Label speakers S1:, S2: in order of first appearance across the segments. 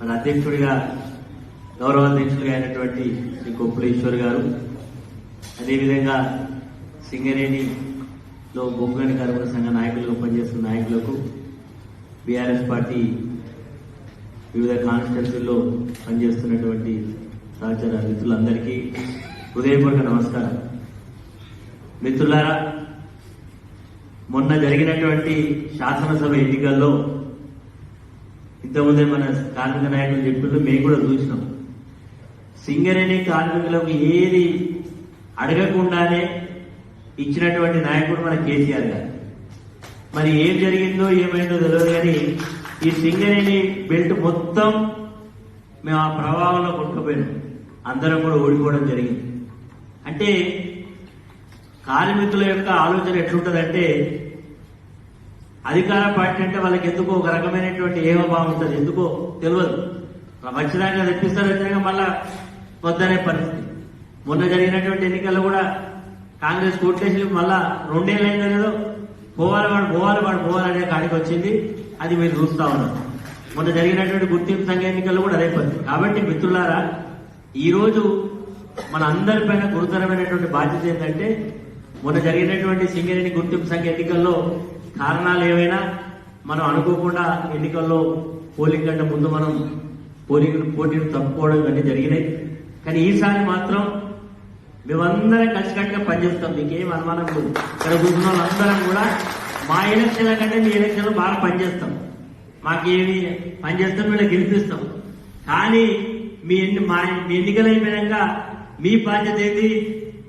S1: మన అధ్యక్షుడిగా గౌరవ అధ్యక్షుడిగా అయినటువంటి శ్రీ కొప్పులేశ్వర్ గారు అదేవిధంగా సింగరేణిలో బొగ్గని కార్మిక సంఘ నాయకులుగా పనిచేస్తున్న నాయకులకు బీఆర్ఎస్ పార్టీ వివిధ కాన్స్టిట్యూన్సీల్లో పనిచేస్తున్నటువంటి సహచర మిత్రులందరికీ హృదయపూర్వక నమస్కారం. మిత్రులారా మొన్న జరిగినటువంటి శాసనసభ ఎన్నికల్లో ఇంతకుముందే మన కార్మిక నాయకులు చెప్పిండ్రు మేము కూడా చూసినాం. సింగరేణి కార్మికులకు ఏది అడగకుండానే ఇచ్చినటువంటి నాయకుడు మన కేసీఆర్ గారు. మరి ఏం జరిగిందో ఏమైందో తెలియదు కానీ ఈ సింగరేణి బెల్ట్ మొత్తం మేము ఆ ప్రభావంలో కొట్టుకుపోయినాం. అందరం కూడా ఓడిపోవడం జరిగింది. అంటే కార్మికుల యొక్క ఆలోచన ఎట్లుంటుందంటే అధికార పార్టీ అంటే వాళ్ళకి ఎందుకో ఒక రకమైనటువంటి ఏమభావం ఉంటుంది? ఎందుకో తెలియదు. మంచిదాకా తెప్పిస్తారు వచ్చినాక మళ్ళా వద్దనే పరిస్థితి. మొన్న జరిగినటువంటి ఎన్నికల్లో కూడా కాంగ్రెస్ కోట్లేసి మళ్ళా రెండేళ్ళైందో లేదో పోవాలి వాడు పోవాలి వాడు పోవాలనే కాడికి వచ్చింది. అది మీరు చూస్తా ఉన్నారు. మొన్న జరిగినటువంటి గుర్తింపు సంఘ ఎన్నికల్లో కూడా అదే పరిస్థితి. కాబట్టి మిత్రులారా ఈరోజు మన అందరిపైన గురుతరమైనటువంటి బాధ్యత ఏంటంటే మొన్న జరిగినటువంటి సింగరేణి గుర్తింపు సంఘ ఎన్నికల్లో కారణాలు ఏవైనా మనం అనుకోకుండా ఎన్నికల్లో పోలింగ్ కంటే ముందు మనం పోలింగ్ పోటీలు తప్పుకోవడం ఇవన్నీ జరిగినాయి. కానీ ఈసారి మాత్రం మేమందరం కలిసికట్టుగా పనిచేస్తాం. మీకేం అనుమానం లేదు. ఇక్కడ కూర్చున్న వాళ్ళందరం కూడా మా ఎలక్షన్ల కంటే మీ ఎలక్షన్లో బాగా పనిచేస్తాం. మాకేమి పనిచేస్తాం మేము గెలిపిస్తాం. కానీ మీ ఎన్ని మా మీ ఎన్నికలు అయిపోయాక మీ బాధ్యత ఏంటి?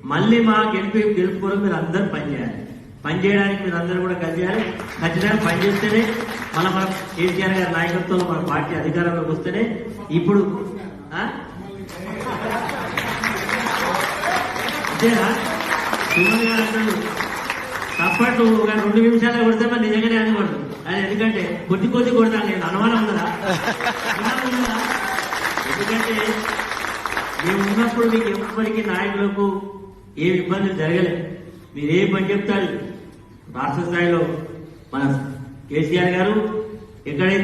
S1: మళ్ళీ మా గెలుపు గెలుపుకోవడం మీరు అందరూ పనిచేయాలి పనిచేయడానికి మీరు అందరూ కూడా కలిసి చేయాలి. ఖచ్చితంగా పనిచేస్తేనే మన మన కేసీఆర్ గారి నాయకత్వంలో మన పార్టీ అధికారంలోకి వస్తేనే ఇప్పుడు అంతేనా? సుమన్ గారు అంటాడు రెండు నిమిషాలు కొడితే మరి నిజంగానే అనకూడదు అది ఎందుకంటే కొద్ది కొద్ది కొడతాను నేను. అనుమానం ఉందా? ఎందుకంటే మేము ఉన్నప్పుడు మీకు ఎప్పటికీ నాయకులకు ఏ ఇబ్బందులు జరగలేదు మీరు ఏ పని చెప్తారు? రాష్ట్ర స్థాయిలో మన కేసీఆర్ గారు ఎక్కడైతే